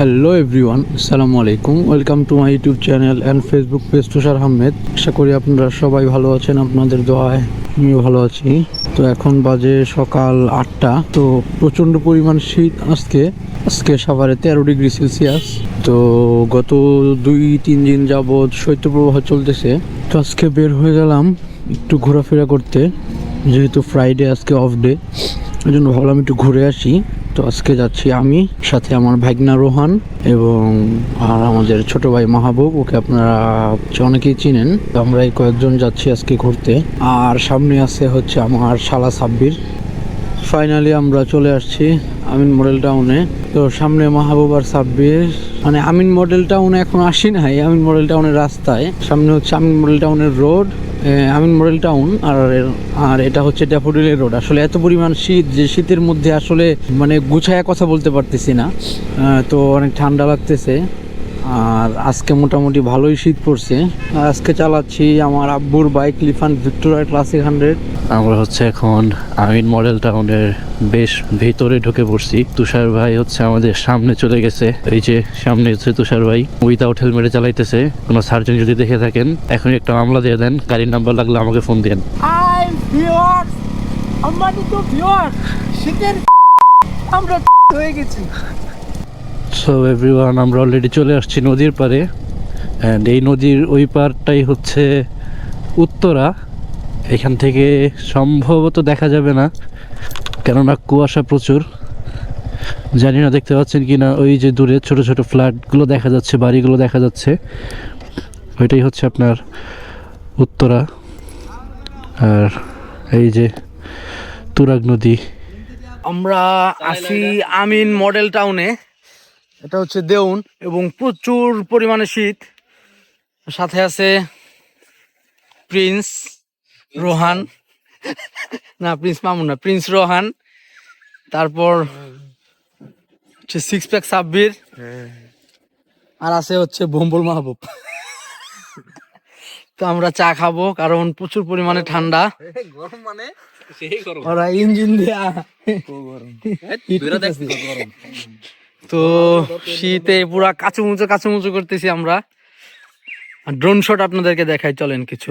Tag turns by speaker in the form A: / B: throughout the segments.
A: Hello everyone আসসালামু আলাইকুম welcome to my YouTube channel and Facebook page Tushar Ahmed আশা করি আপনারা সবাই ভালো আছেন, আপনাদের দোয়ায় আমিও ভালো আছি। তো এখন বাজে সকাল আটটা, তো প্রচণ্ড পরিমাণ শীত আজকে। আজকে সাভারে তেরো ডিগ্রি সেলসিয়াস। তো গত দুই, তিন দিন যাবৎ শৈত্যপ্রবাহ চলতেছে। তো আজকে বের হয়ে গেলাম একটু ঘোরাফেরা করতে, যেহেতু ফ্রাইডে আজকে অফ ডে ওই জন্য ভাবলাম একটু ঘুরে আসি। তো আজকে যাচ্ছি আমি, সাথে আমার ভাগনা রোহান এবং আর আমাদের ছোট ভাই মাহবুব, ওকে আপনারা অনেকেই চিনেন। আমরা এই কয়েকজন যাচ্ছি আজকে ঘুরতে। আর সামনে আছে হচ্ছে আমার শালা সাব্বির। ফাইনালি আমরা চলে আসছি আমিন মডেল টাউনে তো সামনে মাহবুব আর সাব্বির মানে আমিন মডেল টাউনে এখন আসি নাই। আমিন মডেল টাউনের রাস্তায়। সামনে হচ্ছে আমিন মডেল টাউনের রোড আমিন মডেল টাউন আর আর এটা হচ্ছে ড্যাফোডিলের রোড আসলে এত পরিমাণ শীত যে শীতের মধ্যে আসলে মানে গুছায়া কথা বলতে পারতেছি না। তো অনেক ঠান্ডা লাগতেছে। আর আজকে মোটামুটি ভালোই শীত পড়ছে। আর আজকে চালাচ্ছি আমার আব্বুর bike Lifan Victoria classic hundred আমরা হচ্ছে এখন আমিন মডেল টাউনের বেশ ভেতরে ঢুকে পড়ছি। তুষার ভাই হচ্ছে আমাদের সামনে চলে গেছে। এই যে সামনে হচ্ছে তুষার ভাই উইদাউট হেলমেটে চালাইতেছে। কোনো সার্জন যদি দেখে থাকেন এখন একটা মামলা দিয়ে দেন। গাড়ির নাম্বার লাগলে আমাকে ফোন দেন
B: আমরা হয়ে গেছি।
A: সো এভরিওয়ান আমরা অলরেডি চলে আসছি নদীর পারে অ্যান্ড এই নদীর ওই পারটাই হচ্ছে উত্তরা। এখান থেকে সম্ভবত দেখা যাবে না, কেননা কুয়াশা প্রচুর। জানি না, দেখতে পাচ্ছেন কি না ওই যে দূরে ছোট ছোট ফ্ল্যাটগুলো দেখা যাচ্ছে, বাড়িগুলো দেখা যাচ্ছে। ওইটাই হচ্ছে আপনার উত্তরা। আর এই যে তুরাগ নদী। আমরা আসি আমিন মডেল টাউনে। এটা হচ্ছে দেউন এবং প্রচুর পরিমাণে শীত। সাথে আছে প্রিন্স রোহান। না প্রিন্স মামুন না প্রিন্স রোহান। তারপর হচ্ছে সিক্স প্যাক সাব্বির। আর আছে হচ্ছে বোম্বল মাহবুব। তো আমরা চা খাব কারণ প্রচুর পরিমাণে ঠান্ডা।
B: গরম মানে? সেই গরম।
A: ওরা ইঞ্জিন দিয়া তো শীতে পুরা কাঁচুমুচু কাঁচুমুচু করতেছি আমরা। ড্রোন শট আপনাদেরকে দেখাই চলেন কিছু।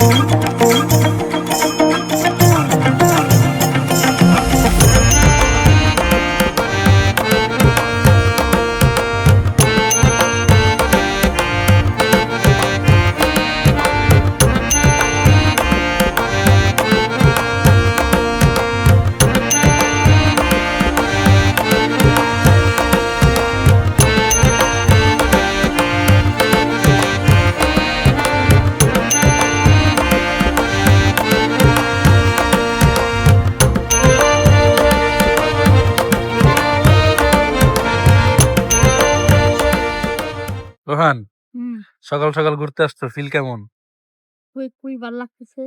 A: Oh. রোহান
C: হুম।
A: সকাল সকাল ঘুরতে আসতো ফিল কেমন?
C: খুবই খুবই ভালো লাগতেছে।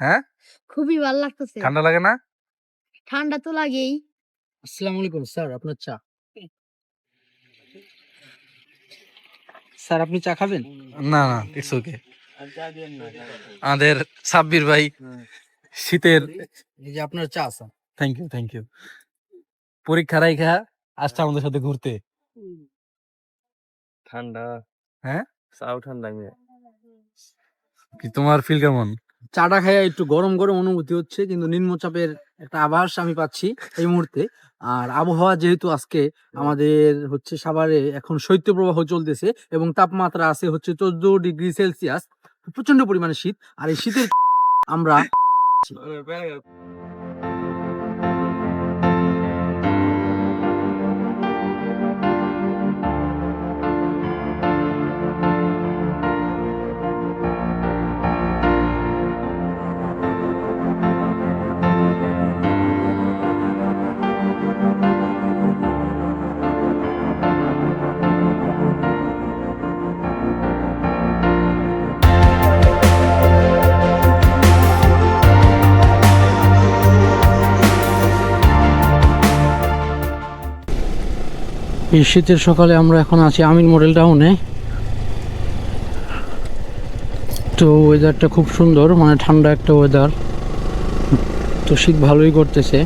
A: হ্যাঁ?
C: খুবই ভালো লাগতেছে।
A: ঠান্ডা লাগে না?
C: ঠান্ডা তো লাগেই।
A: আসসালামু আলাইকুম স্যার আপনার চা? স্যার আপনি চা খাবেন? না না ইটস ওকে আমাদের সাব্বির ভাই শীতের এই যে আপনার চা sir. Thank you thank you পরীক্ষা রাইখা আসছে আমাদের সাথে ঘুরতে।
B: ঠান্ডা।
A: হ্যাঁ?
B: চাও ঠান্ডা আমি
A: কি তোমার ফিল কেমন? চাটা খাইয়া একটু গরম গরম অনুভূতি হচ্ছে কিন্তু নিম্নচাপের একটা আভাস আমি পাচ্ছি এই মুহূর্তে। আর আবহাওয়া যেহেতু আজকে আমাদের হচ্ছে সাভারে এখন শৈত্যপ্রবাহ চলতেছে এবং তাপমাত্রা আছে হচ্ছে চোদ্দ ডিগ্রি সেলসিয়াস প্রচণ্ড পরিমাণে শীত। আর এই শীতের আমরা এই শীতের সকালে আমরা এখন আছি আমিন মডেল টাউনে। তো ওয়েদারটা খুব সুন্দর মানে ঠান্ডা একটা ওয়েদার তো শীত ভালোই করতেছে।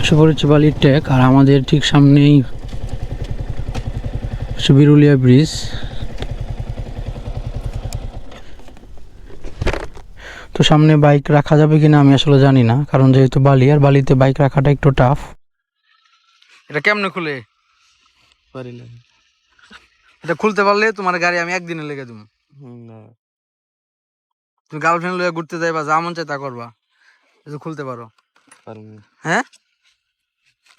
A: এসে হচ্ছে বালির ট্যাক আর আমাদের ঠিক সামনেই বিরুলিয়া ব্রিজ তো সামনে বাইক রাখা যাবে কিনা আমি আসলে জানি না, কারণ যেহেতু বালি, আর বালিতে বাইক রাখাটা একটু টাফ এটা কেমনে খুলে?
B: পারি না।
A: এটা খুলতে পারলে তোমার গাড়ি আমি একদিনে লেগে দেবো।
B: না।
A: তুমি গার্লফ্রেন্ড লয়ে ঘুরতে যাইবা যা মন চাই তা করবা। এটা খুলতে পারো। হ্যাঁ?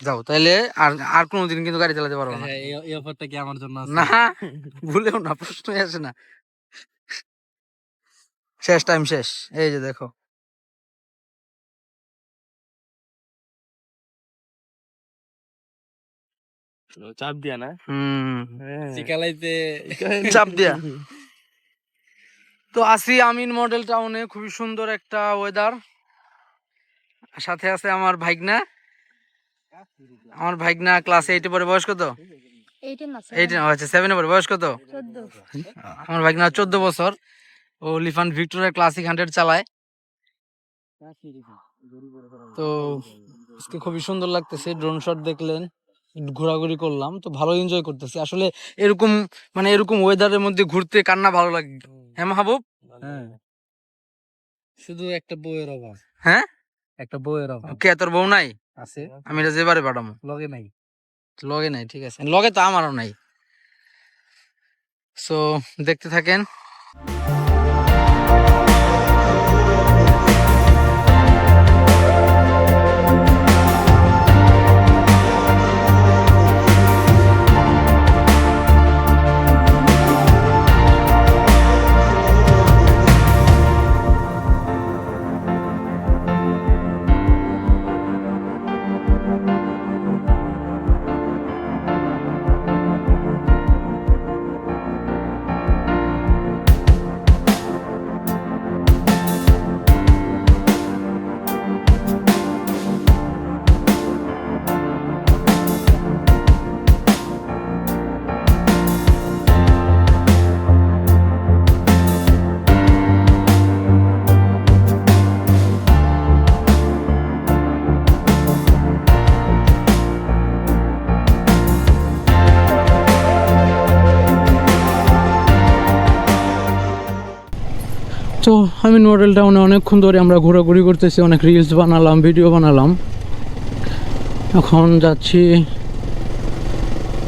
A: যাও তাইলে আর আর কোনোদিন কিন্তু গাড়ি চালাতে পারব না।
B: হ্যাঁ এই অফারটা কি আমার জন্য
A: না ভুলেও না প্রশ্নই আসে না। শেষ টাইম শেষ। এই যে দেখো।
B: চাপ দিয়া না?
A: হুম।
B: চিকালাইতে
A: চাপ দিয়া। তো আসি আমিন মডেল টাউনে খুবই সুন্দর একটা ওয়েদার সাথে আছে আমার ভাইগনা। আমার ভাইগনা ক্লাস এইটে পরে বয়স কত? আচ্ছা সেভেনে পরে বয়স কত?
C: চোদ্দ।
A: আমার ভাইগনা চোদ্দ বছর। ও লিফান ভিক্টোরিয়া ক্লাসিক হান্ড্রেড চালায়। তো আজকে খুবই সুন্দর লাগতেছে ড্রোন শট দেখলেন। ঘোরাঘুরি করলাম তো ভালো এনজয় করতেছি। আসলে এরকম মানে এরকম ওয়েদারের মধ্যে ঘুরতে কান্না ভালো লাগে। হ্যাঁ মাহবুব?
B: হ্যাঁ। শুধু একটা বইয়ের অভাব।
A: হ্যাঁ?
B: একটা বইয়ের অভাব।
A: কে তোর বউ নাই?
B: আছে।
A: আমি এটা যেবারে পাঠামো।
B: লগে নাই।
A: লগে নাই ঠিক আছে। লগে তো আমারও নাই। সো দেখতে থাকেন। তো আমি মডেল টাউনে অনেকক্ষণ ধরে আমরা ঘোরাঘুরি করতেছি, অনেক রিলস বানালাম ভিডিও বানালাম। এখন যাচ্ছি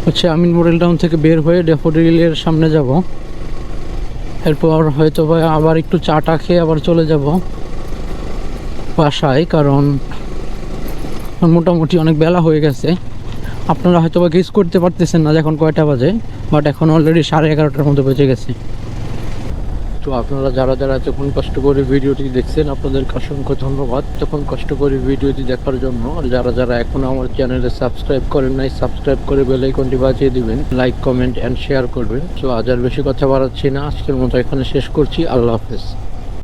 A: হচ্ছে আমিন মডেল টাউন থেকে বের হয়ে ডেফোডিলের সামনে যাব। এরপর হয়তো আবার একটু চাটা খেয়ে আবার চলে যাব বাসায়, কারণ মোটামুটি অনেক বেলা হয়ে গেছে। আপনারা হয়তো বা গেস করতে পারতেছেন না যে এখন কয়টা বাজে বাট এখন অলরেডি সাড়ে এগারোটার মধ্যে বেজে গেছে। তো আপনারা যারা যারা এতক্ষণ কষ্ট করে ভিডিওটি দেখছেন, আপনাদেরকে অসংখ্য ধন্যবাদ। তখন কষ্ট করে ভিডিওটি দেখার জন্য আর যারা যারা এখনও আমার চ্যানেলে সাবস্ক্রাইব করেন নাই, সাবস্ক্রাইব করে বেলাইকনটি বাজিয়ে দিবেন। লাইক, কমেন্ট অ্যান্ড শেয়ার করবেন। তো আজ আর বেশি কথা বাড়াচ্ছি না। আজকের মতো এখানে শেষ করছি। আল্লাহ হাফেজ।